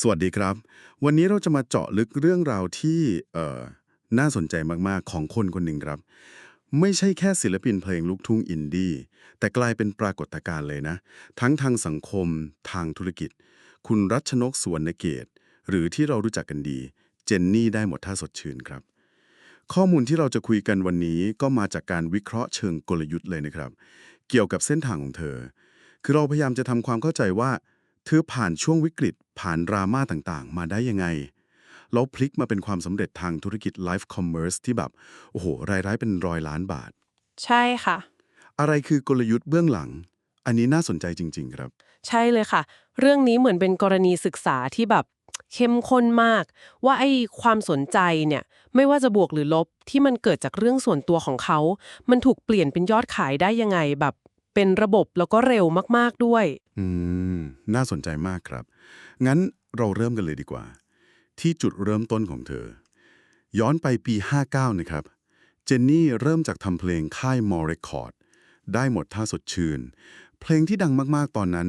สวัสดีครับ วันนี้เราจะมาเจาะลึกเรื่องราวที่เอ่อน่าสนใจมาก ๆ ของคนคนหนึ่งครับ ไม่ใช่แค่ศิลปินเพลงลูกทุ่งอินดี้แต่กลายเป็นปรากฏการณ์เลยนะ ทั้งทางสังคม ทางธุรกิจ คุณรัชนกสวนเกต หรือที่เรารู้จักกันดี เจนนี่ได้หมดท่าสดชื่นครับ ข้อมูลที่เราจะคุยกันวันนี้ก็มาจากการวิเคราะห์เชิงกลยุทธ์เลยนะครับ เกี่ยวกับเส้นทางของเธอ คือเราพยายามจะทำความเข้าใจว่าเธอผ่านช่วงวิกฤต ผ่านดราม่าต่างๆ มาได้ยังไง แล้วพลิกมาเป็นความสำเร็จทางธุรกิจไลฟ์คอมเมอร์สที่แบบ โอ้โห รายได้เป็นร้อยล้านบาท ใช่ค่ะ อะไรคือกลยุทธ์เบื้องหลัง อันนี้น่าสนใจจริง ๆ ครับ ใช่เลยค่ะ เรื่องนี้เหมือนเป็นกรณีศึกษาที่แบบเข้มข้นมาก ว่าไอ้ความสนใจเนี่ยไม่ว่าจะบวกหรือลบที่มันเกิดจากเรื่องส่วนตัวของเขา มันถูกเปลี่ยนเป็นยอดขายได้ยังไงแบบ เป็นระบบแล้วก็เร็วมากๆด้วย อืม น่าสนใจมากครับ งั้นเราเริ่มกันเลยดีกว่า ที่จุดเริ่มต้นของเธอ ย้อนไปปี 59 นะครับ เจนนี่เริ่มจากทำเพลงค่ายมอร์เรคคอร์ด ได้หมดท่าสดชื่น เพลงที่ดังมากๆตอนนั้น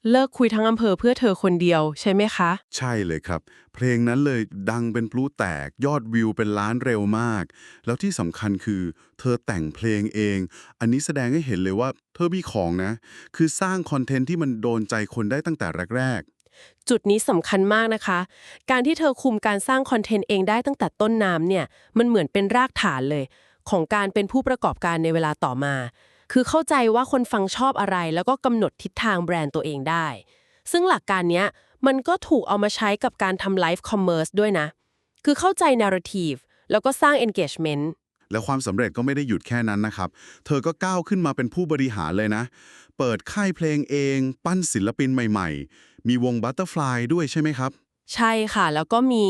เอ่อเลิกคุยทั้งอำเภอเพื่อเธอคนเดียวใช่ไหมคะ ใช่เลยครับ เพลงนั้นเลยดังเป็นพลุแตกยอดวิวเป็นล้านเร็วมาก แล้วที่สำคัญคือเธอแต่งเพลงเอง อันนี้แสดงให้เห็นเลยว่าเธอมีของนะ คือสร้างคอนเทนต์ที่มันโดนใจคนได้ตั้งแต่แรกจุดนี้สำคัญมากนะคะ การที่เธอคุมการสร้างคอนเทนต์เองได้ตั้งแต่ต้นน้ำเนี่ย มันเหมือนเป็นรากฐานเลย ของการเป็นผู้ประกอบการในเวลาต่อมา คือเข้าใจว่าคนฟังชอบอะไร แล้วก็กำหนดทิศทางแบรนด์ตัวเองได้ ซึ่งหลักการเนี้ยมันก็ถูกเอามาใช้กับการทำไลฟ์คอมเมอร์สด้วยนะ คือเข้าใจนาร์ทีฟแล้วก็สร้าง engagement ๆแล้วความสำเร็จก็ไม่ได้หยุดแค่นั้นนะครับ เธอก็ก้าวขึ้นมาเป็นผู้บริหารเลยนะ เปิดค่ายเพลงเอง ปั้นศิลปินใหม่ๆ มีวงบัตเตอร์ฟลายด้วยใช่ไหมครับ ใช่ค่ะ แล้วก็มี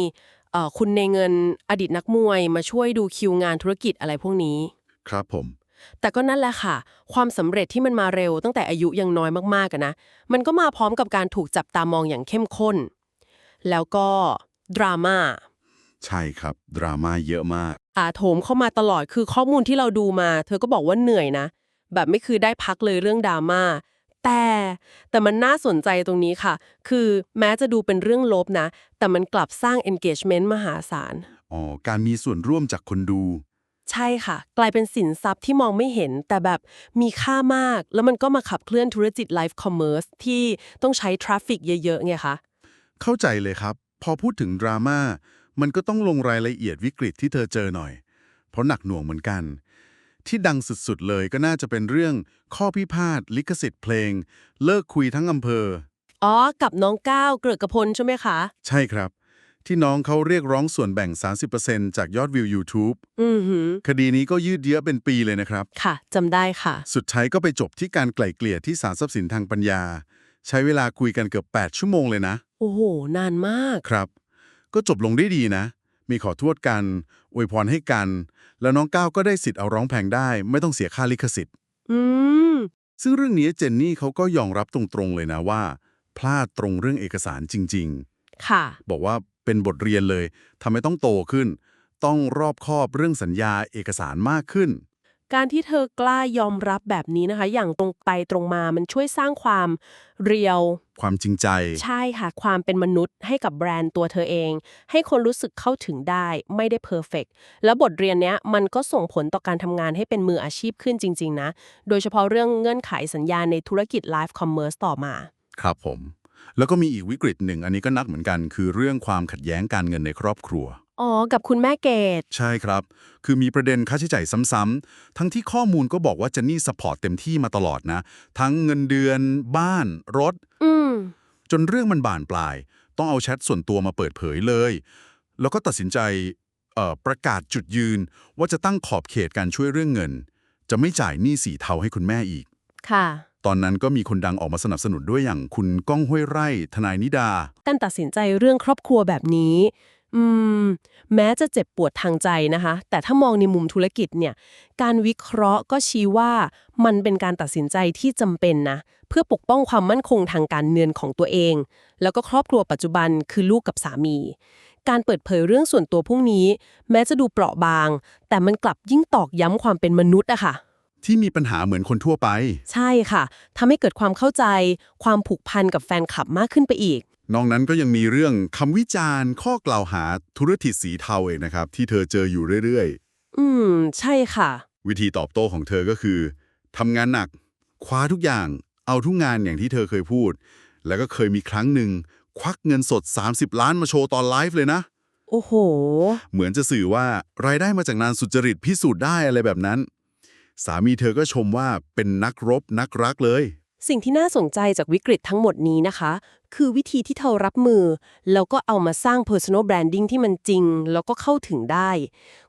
เอ่อคุณในเงินอดีตนักมวยมาช่วยดูคิวงานธุรกิจอะไรพวกนี้ ครับผม แต่ก็นั่นแหละค่ะ ความสำเร็จที่มันมาเร็วตั้งแต่อายุยังน้อยมากๆกันนะ มันก็มาพร้อมกับการถูกจับตามองอย่างเข้มข้น แล้วก็ดราม่า ใช่ครับ ดราม่าเยอะมาก อาโถมเข้ามาตลอดคือข้อมูลที่เราดูมา เธอก็บอกว่าเหนื่อยนะ แบบไม่คือได้พักเลยเรื่องดราม่า แต่แต่มันน่าสนใจตรงนี้ค่ะ คือแม้จะดูเป็นเรื่องลบนะ แต่มันกลับสร้าง engagement มหาศาล อ๋อ การมีส่วนร่วมจากคนดู ใช่ค่ะ กลายเป็นสินทรัพย์ที่มองไม่เห็น แต่แบบมีค่ามาก แล้วมันก็มาขับเคลื่อนธุรกิจไลฟ์คอมเมอร์สที่ต้องใช้ทราฟฟิกเยอะๆไงคะเข้าใจเลยครับ พอพูดถึงดราม่ามันก็ต้องลงรายละเอียดวิกฤตที่เธอเจอหน่อย เพราะหนักหน่วงเหมือนกัน ที่ดังสุดๆเลยก็น่าจะเป็นเรื่องข้อพิพาทลิขสิทธิ์เพลง เลิกคุยทั้งอำเภอ อ๋อ กับน้องก้าวเกริกกระพลใช่ไหมคะ ใช่ครับ ที่น้องเขาเรียกร้องส่วนแบ่ง 30%จากยอดวิว YouTube อือหือ คดีนี้ก็ยืดเยื้อเป็นปีเลยนะครับ ค่ะจำได้ค่ะ สุดท้ายก็ไปจบที่การไกล่เกลี่ยที่ศาลทรัพย์สินทางปัญญา ใช้เวลาคุยกันเกือบ 8 ชั่วโมงเลยนะ โอ้โห นานมาก ครับ ก็จบลงได้ดีนะ มีขอโทษกันอวยพรให้กัน แล้วน้องก้าวก็ได้สิทธิ์เอาร้องเพลงได้ ไม่ต้องเสียค่าลิขสิทธิ์ อืม ซึ่งเรื่องนี้เจนนี่เขาก็ยอมรับตรงๆเลยนะว่า พลาดตรงเรื่องเอกสารจริงค่ะๆบอกว่า เป็นบทเรียนเลยทำให้ต้องโตขึ้น ต้องรอบคอบเรื่องสัญญาเอกสารมากขึ้น การที่เธอกล้ายอมรับแบบนี้นะคะ อย่างตรงไปตรงมามันช่วยสร้างความเรียว ความจริงใจ ใช่ค่ะ ความเป็นมนุษย์ให้กับแบรนด์ตัวเธอเอง ให้คนรู้สึกเข้าถึงได้ไม่ได้เพอร์เฟกแล้วบทเรียนเนี้ยมันก็ส่งผลต่อการทำงานให้เป็นมืออาชีพขึ้นจริง ๆ นะ โดยเฉพาะเรื่องเงื่อนไขสัญญาในธุรกิจไลฟ์คอมเมอร์สต่อมา ครับผม แล้วก็มีอีกวิกฤตหนึ่ง อันนี้ก็นักเหมือนกัน คือเรื่องความขัดแย้งการเงินในครอบครัว อ๋อ กับคุณแม่เกดใช่ครับ คือมีประเด็นค่าใช้จ่ายซ้ำๆ ทั้งที่ข้อมูลก็บอกว่าเจนนี่สปอร์ตเต็มที่มาตลอดนะ ทั้งเงินเดือน บ้าน รถ อืม จนเรื่องมันบานปลาย ต้องเอาแชทส่วนตัวมาเปิดเผยเลย แล้วก็ตัดสินใจเอ่อประกาศจุดยืน ว่าจะตั้งขอบเขตการช่วยเรื่องเงิน จะไม่จ่ายหนี้สีเทาให้คุณแม่อีก ค่ะ ตอนนั้นก็มีคนดังออกมาสนับสนุนด้วยอย่างคุณก้องห้วยไร่ ทนายนิดา การตัดสินใจเรื่องครอบครัวแบบนี้ อืม แม้จะเจ็บปวดทางใจนะคะ แต่ถ้ามองในมุมธุรกิจเนี่ย การวิเคราะห์ก็ชี้ว่ามันเป็นการตัดสินใจที่จำเป็นนะ เพื่อปกป้องความมั่นคงทางการเงินของตัวเอง แล้วก็ครอบครัวปัจจุบันคือลูกกับสามี การเปิดเผยเรื่องส่วนตัวพวกนี้ แม้จะดูเปราะบาง แต่มันกลับยิ่งตอกย้ำความเป็นมนุษย์อะค่ะ ที่มีปัญหาเหมือนคนทั่วไป ใช่ค่ะทำให้เกิดความเข้าใจ ความผูกพันกับแฟนคลับมากขึ้นไปอีก นอกนั้นก็ยังมีเรื่องคำวิจารณ์ ข้อกล่าวหาธุรกิจสีเทาเองนะครับ ที่เธอเจออยู่เรื่อยอืม ใช่ค่ะ ๆ วิธีตอบโต้ของเธอก็คือทำงานหนัก คว้าทุกอย่าง เอาทุกงานอย่างที่เธอเคยพูด แล้วก็เคยมีครั้งหนึ่ง ควักเงินสด 30 ล้านมาโชว์ตอนไลฟ์เลยนะ โอ้โห เหมือนจะสื่อว่ารายได้มาจากงานสุจริตพิสูจน์ได้อะไรแบบนั้น สามีเธอก็ชมว่าเป็นนักรบนักรักเลย สิ่งที่น่าสนใจจากวิกฤตทั้งหมดนี้นะคะ คือวิธีที่เธอรับมือ แล้วก็เอามาสร้าง personal branding ที่มันจริง แล้วก็เข้าถึงได้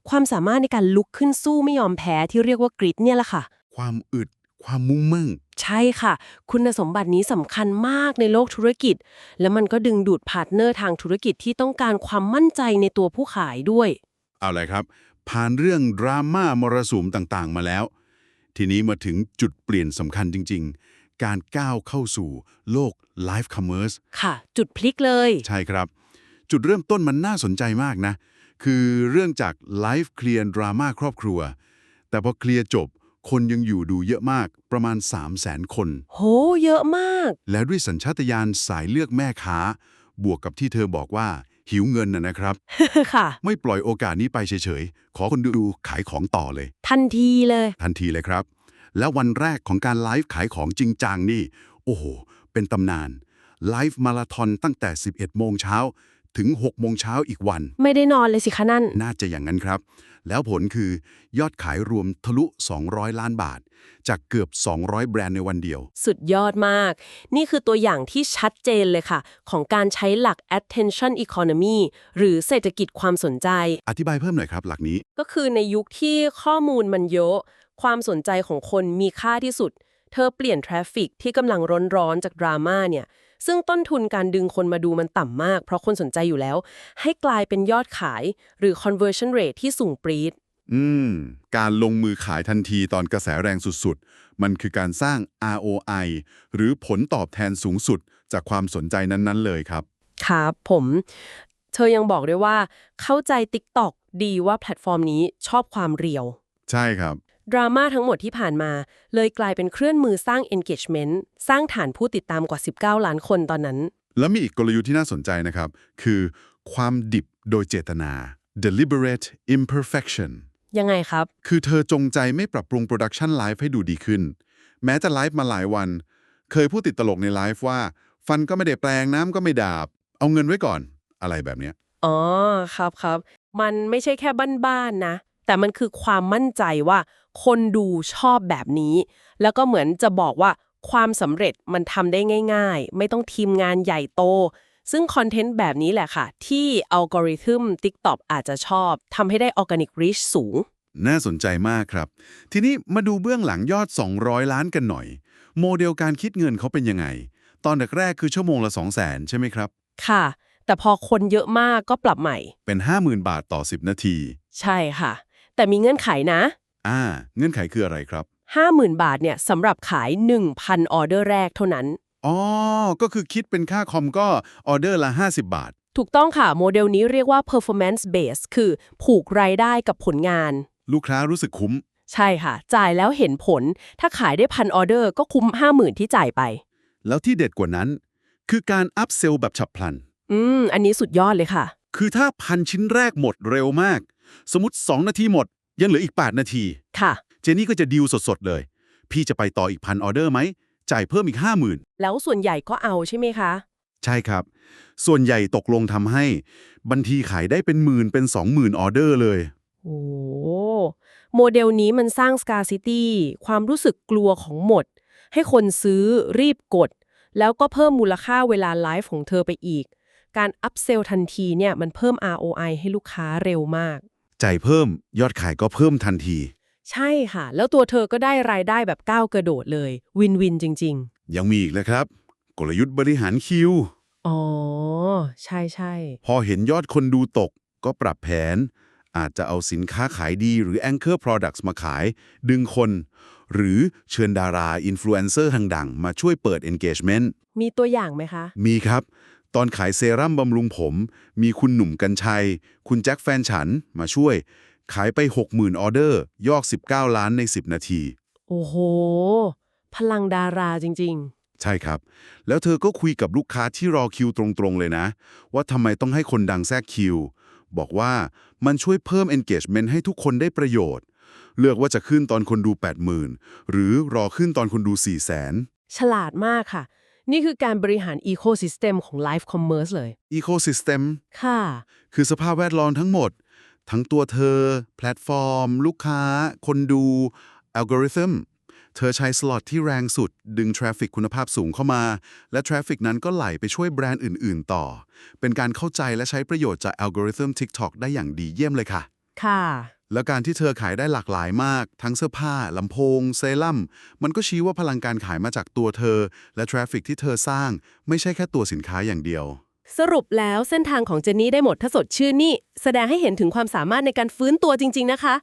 ความสามารถในการลุกขึ้นสู้ไม่ยอมแพ้ที่เรียกว่ากริดเนี่ยแหละค่ะ ความอึด ความมุ่งมั่นใช่ค่ะ คุณสมบัตินี้สำคัญมากในโลกธุรกิจ แล้วมันก็ดึงดูดพาร์ทเนอร์ทางธุรกิจที่ต้องการความมั่นใจในตัวผู้ขายด้วย เอาเลยครับ ผ่านเรื่องดราม่ามรสุมต่างๆ มาแล้ว ทีนี้มาถึงจุดเปลี่ยนสำคัญจริง ๆ การก้าวเข้าสู่โลกไลฟ์คอมเมอร์สค่ะ จุดพลิกเลย ใช่ครับ จุดเริ่มต้นมันน่าสนใจมากนะ คือเรื่องจากไลฟ์เคลียร์ดราม่าครอบครัว แต่พอเคลียร์จบคนยังอยู่ดูเยอะมากประมาณ 3 0 0 0 0 0 คน โห เยอะมาก แล้วด้วยสัญชาตญาณสายเลือกแม่ค้า บวกกับที่เธอบอกว่า หิวเงินนะนะครับ ค่ะ ไม่ปล่อยโอกาสนี้ไปเฉยๆ ขอคนดูขายของต่อเลย ทันทีเลย ทันทีเลยครับ แล้ววันแรกของการไลฟ์ขายของจริงจังนี่ โอ้โห เป็นตำนาน ไลฟ์มาราธอนตั้งแต่ 11 โมงเช้า ถึง6โมงเช้าอีกวัน ไม่ได้นอนเลยสิคะนั่น น่าจะอย่างนั้นครับ แล้วผลคือยอดขายรวมทะลุ 200 ล้านบาท จากเกือบ 200 แบรนด์ในวันเดียว สุดยอดมาก นี่คือตัวอย่างที่ชัดเจนเลยค่ะ ของการใช้หลัก attention economy หรือเศรษฐกิจความสนใจ อธิบายเพิ่มหน่อยครับหลักนี้ ก็คือในยุคที่ข้อมูลมันเยอะ ความสนใจของคนมีค่าที่สุด เธอเปลี่ยนทราฟฟิกที่กำลังร้อนๆจากดราม่าเนี่ย ซึ่งต้นทุนการดึงคนมาดูมันต่ำมาก เพราะคนสนใจอยู่แล้ว ให้กลายเป็นยอดขายหรือ conversion rate ที่สูงปรี๊ดอืม การลงมือขายทันทีตอนกระแสแรงสุดๆ มันคือการสร้าง ROI หรือผลตอบแทนสูงสุดจากความสนใจนั้นๆ เลยครับ ครับผม เธอยังบอกด้วยว่า เข้าใจ TikTok ดีว่าแพลตฟอร์มนี้ชอบความเรียว ใช่ครับ ดราม่าทั้งหมดที่ผ่านมา เลยกลายเป็นเครื่องมือสร้าง engagement สร้างฐานผู้ติดตามกว่า 19 ล้านคนตอนนั้น แล้วมีอีกกลยุทธ์ที่น่าสนใจนะครับ คือความดิบโดยเจตนา deliberate imperfection ยังไงครับ คือเธอจงใจไม่ปรับปรุงโปรดักชันไลฟ์ให้ดูดีขึ้น แม้จะไลฟ์มาหลายวัน เคยพูดติดตลกในไลฟ์ว่า ฟันก็ไม่ได้แปลงน้ำก็ไม่ดาบ เอาเงินไว้ก่อน อะไรแบบเนี้ยอ๋อ ครับครับ มันไม่ใช่แค่บ้านๆนะ แต่มันคือความมั่นใจว่า คนดูชอบแบบนี้ แล้วก็เหมือนจะบอกว่าความสำเร็จมันทำได้ง่าย ๆ ไม่ต้องทีมงานใหญ่โต ซึ่งคอนเทนต์แบบนี้แหละค่ะ ที่อัลกอริทึม TikTok อาจจะชอบทำให้ได้ Organic Reach สูง น่าสนใจมากครับ ทีนี้มาดูเบื้องหลังยอด 200 ล้านกันหน่อย โมเดลการคิดเงินเขาเป็นยังไง ตอนแรกๆคือชั่วโมงละ 2 0 0 0 0 0ใช่ไหมครับ ค่ะ แต่พอคนเยอะมากก็ปรับใหม่ เป็น 50,000 บาทต่อ 10 นาที ใช่ค่ะ แต่มีเงื่อนไขนะอ่าเงื่อนไขคืออะไรครับ 50,000 บาทเนี่ยสำหรับขาย 1,000 ออเดอร์แรกเท่านั้น อ๋อ ก็คือคิดเป็นค่าคอมก็ออเดอร์ละ 50 บาท ถูกต้องค่ะ โมเดลนี้เรียกว่า performance base คือผูกรายได้กับผลงาน ลูกค้ารู้สึกคุ้ม ใช่ค่ะ จ่ายแล้วเห็นผล ถ้าขายได้พันออเดอร์ก็คุ้ม 50,000 ที่จ่ายไป แล้วที่เด็ดกว่านั้น คือการอัพเซลแบบฉับพลัน อืม อันนี้สุดยอดเลยค่ะ คือถ้าพันชิ้นแรกหมดเร็วมาก สมมติ 2 นาทีหมด ยังเหลืออีก 8 นาที ค่ะ เจนี่ก็จะดีลสดๆเลย พี่จะไปต่ออีกพันออเดอร์ไหม จ่ายเพิ่มอีก 50,000 แล้วส่วนใหญ่ก็เอาใช่ไหมคะ ใช่ครับ ส่วนใหญ่ตกลงทำให้บัญทีขายได้เป็นหมื่นเป็น 20,000ออเดอร์เลย โอ้โมเดลนี้มันสร้าง scarcity ความรู้สึกกลัวของหมด ให้คนซื้อรีบกด แล้วก็เพิ่มมูลค่าเวลาไลฟ์ของเธอไปอีก การอัพเซลทันทีเนี่ยมันเพิ่ม ROI ให้ลูกค้าเร็วมาก จ่ายเพิ่มยอดขายก็เพิ่มทันที ใช่ค่ะ แล้วตัวเธอก็ได้รายได้แบบก้าวกระโดดเลย วินวินจริง ยังมีอีกนะครับ กลยุทธ์บริหารคิว ๆ อ๋อ ใช่ใช่พอเห็นยอดคนดูตกก็ปรับแผน อาจจะเอาสินค้าขายดีหรือ Anchor Products มาขาย ดึงคน หรือเชิญดาราอินฟลูเอนเซอร์ดังๆ มาช่วยเปิด Engagement มีตัวอย่างไหมคะ มีครับ ตอนขายเซรั่มบำรุงผม มีคุณหนุ่มกัญชัย คุณแจ็คแฟนฉันมาช่วย ขายไป 60,000 ออเดอร์ ยอด19 ล้านใน 10 นาที โอ้โห พลังดาราจริงใช่ครับ แล้วเธอก็คุยกับลูกค้าที่รอคิวตรงๆ เลยนะ ว่าทำไมต้องให้คนดังแทรกคิว บอกว่ามันช่วยเพิ่ม engagement ให้ทุกคนได้ประโยชน์ เลือกว่าจะขึ้นตอนคนดู 80,000 หรือรอขึ้นตอนคนดู 400,000 ฉลาดมากค่ะ นี่คือการบริหาร Ecosystem ของ Live Commerce เลย ecosystem ค่ะ คือสภาพแวดล้อมทั้งหมด ทั้งตัวเธอ แพลตฟอร์ม ลูกค้า คนดูอัลกอริทึมเธอใช้สล็อตที่แรงสุด ดึงทราฟฟิกคุณภาพสูงเข้ามา และทราฟฟิกนั้นก็ไหลไปช่วยแบรนด์อื่น ๆ ต่อ เป็นการเข้าใจและใช้ประโยชน์จากอัลกอริทึม TikTok ได้อย่างดีเยี่ยมเลยค่ะ ค่ะ แล้วการที่เธอขายได้หลากหลายมาก ทั้งเสื้อผ้าลำโพง เซรั่ม มันก็ชี้ว่าพลังการขายมาจากตัวเธอ และทราฟฟิกที่เธอสร้าง ไม่ใช่แค่ตัวสินค้าอย่างเดียว สรุปแล้วเส้นทางของเจนนี่ได้หมดถ้าสดชื่นนี่ แสดงให้เห็นถึงความสามารถในการฟื้นตัวจริง ๆ นะคะ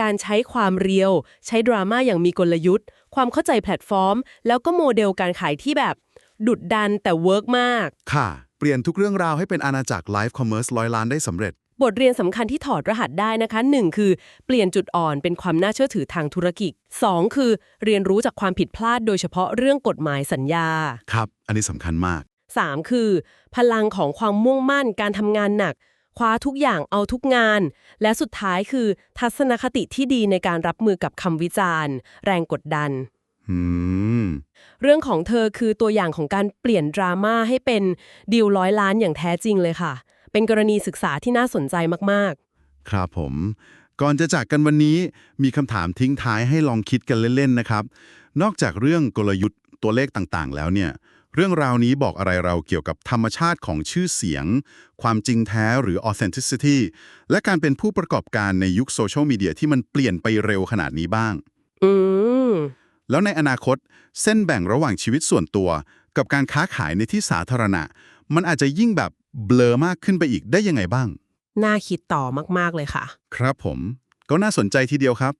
การใช้ความเรียว ใช้ดราม่าอย่างมีกลยุทธ์ ความเข้าใจแพลตฟอร์ม แล้วก็โมเดลการขายที่แบบ ดุดดันแต่เวิร์กมาก ค่ะ เปลี่ยนทุกเรื่องราวให้เป็นอาณาจักรไลฟ์คอมเมอร์สร้อยล้านได้สำเร็จ บทเรียนสำคัญที่ถอดรหัสได้นะคะ 1 คือ เปลี่ยนจุดอ่อนเป็นความน่าเชื่อถือทางธุรกิจ 2 คือ เรียนรู้จากความผิดพลาดโดยเฉพาะเรื่องกฎหมายสัญญา ครับ อันนี้สำคัญมาก 3 คือ พลังของความมุ่งมั่นการทำงานหนัก คว้าทุกอย่างเอาทุกงาน และสุดท้ายคือ ทัศนคติที่ดีในการรับมือกับคำวิจารณ์ แรงกดดันอืมเรื่องของเธอคือตัวอย่างของการเปลี่ยนดราม่าให้เป็นดีลร้อยล้านอย่างแท้จริงเลยค่ะ เป็นกรณีศึกษาที่น่าสนใจมากครับผม ก่อนจะจากกันวันนี้มีคำถามทิ้งท้ายให้ลองคิดกันเล่นๆนะครับ นอกจากเรื่องกลยุทธ์ตัวเลขต่างๆ แล้วเนี่ย เรื่องราวนี้บอกอะไรเราเกี่ยวกับธรรมชาติของชื่อเสียง ความจริงแท้หรือ authenticity และการเป็นผู้ประกอบการในยุคโซเชียลมีเดียที่มันเปลี่ยนไปเร็วขนาดนี้บ้างๆอืมแล้วในอนาคตเส้นแบ่งระหว่างชีวิตส่วนตัว กับการค้าขายในที่สาธารณะ มันอาจจะยิ่งแบบ เบลอมากขึ้นไปอีกได้ยังไงบ้าง น่าคิดต่อมากๆเลยค่ะ ครับผม ก็น่าสนใจทีเดียวครับ